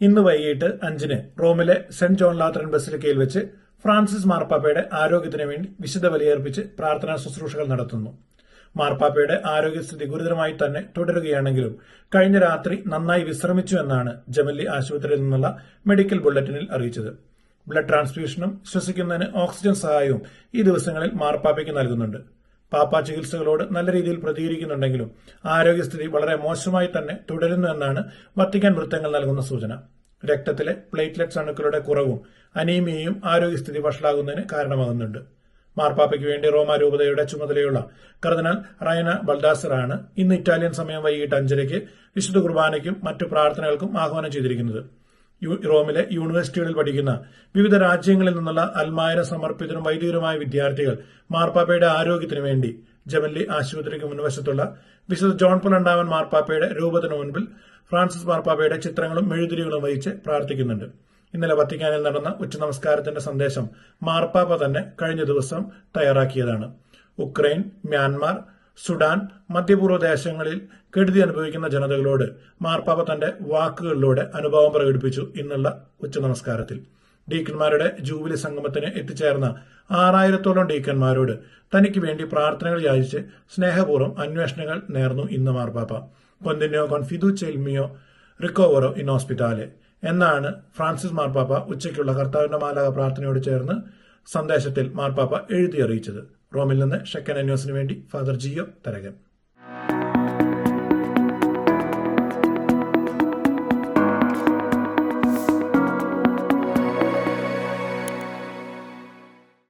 ഇന്ന് വൈകിട്ട് അഞ്ചിന് റോമിലെ സെന്റ് ജോൺ ലാത്രൻ ബസിലിക്കയിൽ വെച്ച് ഫ്രാൻസിസ് മാർപ്പാപ്പയുടെ ആരോഗ്യത്തിന് വേണ്ടി വിശുദ്ധ ബലിയർപ്പിച്ച് പ്രാർത്ഥനാ ശുശ്രൂഷകൾ നടത്തുന്നു. മാർപ്പാപ്പയുടെ ആരോഗ്യസ്ഥിതി ഗുരുതരമായി തന്നെ തുടരുകയാണെങ്കിലും കഴിഞ്ഞ രാത്രി നന്നായി വിശ്രമിച്ചു എന്നാണ് ജമല്ലി ആശുപത്രിയിൽ നിന്നുള്ള മെഡിക്കൽ ബുള്ളറ്റിനിൽ അറിയിച്ചത്. ബ്ലഡ് ട്രാൻസ്ഫ്യൂഷനും ശ്വസിക്കുന്നതിന് ഓക്സിജൻ സഹായവും ഈ ദിവസങ്ങളിൽ മാർപ്പാപ്പയ്ക്ക് നൽകുന്നുണ്ട്. പാപ്പ ചികിത്സകളോട് നല്ല രീതിയിൽ പ്രതികരിക്കുന്നുണ്ടെങ്കിലും ആരോഗ്യസ്ഥിതി വളരെ മോശമായി തന്നെ തുടരുന്നു എന്നാണ് വത്തിക്കാൻ വൃത്തങ്ങൾ നൽകുന്ന സൂചന. രക്തത്തിലെ പ്ലേറ്റ്ലെറ്റ്സ് അണുക്കളുടെ കുറവും അനീമിയയും ആരോഗ്യസ്ഥിതി വഷളാകുന്നതിന് കാരണമാകുന്നുണ്ട്. മാർപ്പാപ്പയ്ക്ക് വേണ്ടി റോമ രൂപതയുടെ ചുമതലയുള്ള കർദിനാൾ റൈന ബൽദാസറാണ് ഇന്ന് ഇറ്റാലിയൻ സമയം വൈകിട്ട് അഞ്ചരയ്ക്ക് വിശുദ്ധ കുർബാനയ്ക്കും മറ്റു പ്രാർത്ഥനകൾക്കും ആഹ്വാനം ചെയ്തിരിക്കുന്നത്. റോമിലെ യൂണിവേഴ്സിറ്റികളിൽ പഠിക്കുന്ന വിവിധ രാജ്യങ്ങളിൽ നിന്നുള്ള അൽമായര സമർപ്പിതരും വൈദികരുമായ വിദ്യാർത്ഥികൾ മാർപ്പാപ്പയുടെ ആരോഗ്യത്തിനു വേണ്ടി ജമല്ലി ആശുപത്രിക്ക് മുൻവശത്തുള്ള വിശുദ്ധ ജോൺ പോൾ മാർപ്പാപ്പയുടെ രൂപത്തിനു മുൻപിൽ ഫ്രാൻസിസ് മാർപ്പാപ്പയുടെ ചിത്രങ്ങളും മെഴുതിരികളും വഹിച്ച് പ്രാർത്ഥിക്കുന്നുണ്ട്. ഇന്നലെ വത്തിക്കാനിൽ നടന്ന ഉച്ചനമസ്കാരത്തിന്റെ സന്ദേശം മാർപ്പാപ്പ തന്നെ കഴിഞ്ഞ ദിവസം തയ്യാറാക്കിയതാണ്. ഉക്രൈൻ മ്യാൻമാർ സുഡാൻ മധ്യപൂർവ ദേശങ്ങളിൽ കെടുതി അനുഭവിക്കുന്ന ജനതകളോട് മാർപ്പാപ്പ തന്റെ വാക്കുകളിലൂടെ അനുഭവം പ്രകടിപ്പിച്ചു ഇന്നുള്ള ഉച്ചനമസ്കാരത്തിൽ. ഡീക്കന്മാരുടെ ജൂബിലി സംഗമത്തിന് എത്തിച്ചേർന്ന ആറായിരത്തോളം ഡീക്കന്മാരോട് തനിക്ക് വേണ്ടി പ്രാർത്ഥനകൾ യാചിച്ച് സ്നേഹപൂർവം അന്വേഷണങ്ങൾ നേർന്നു ഇന്ന് മാർപ്പാപ്പ. കൊന്തിന്യോ കോൺഫിദു ചെൽമിയോ റിക്കോവറോ ഇൻ ഹോസ്പിറ്റാലെ എന്നാണ് ഫ്രാൻസിസ് മാർപ്പാപ്പ ഉച്ചയ്ക്കുള്ള കർത്താവിന്റെ മാലാക പ്രാർത്ഥനയോട് ചേർന്ന് സന്ദേശത്തിൽ മാർപ്പാപ്പ എഴുതി അറിയിച്ചത്. റോമിൽ നിന്ന് ഷെക്കൻ അന്യോസിന് വേണ്ടി ഫാദർ ജിയോ തരകൻ.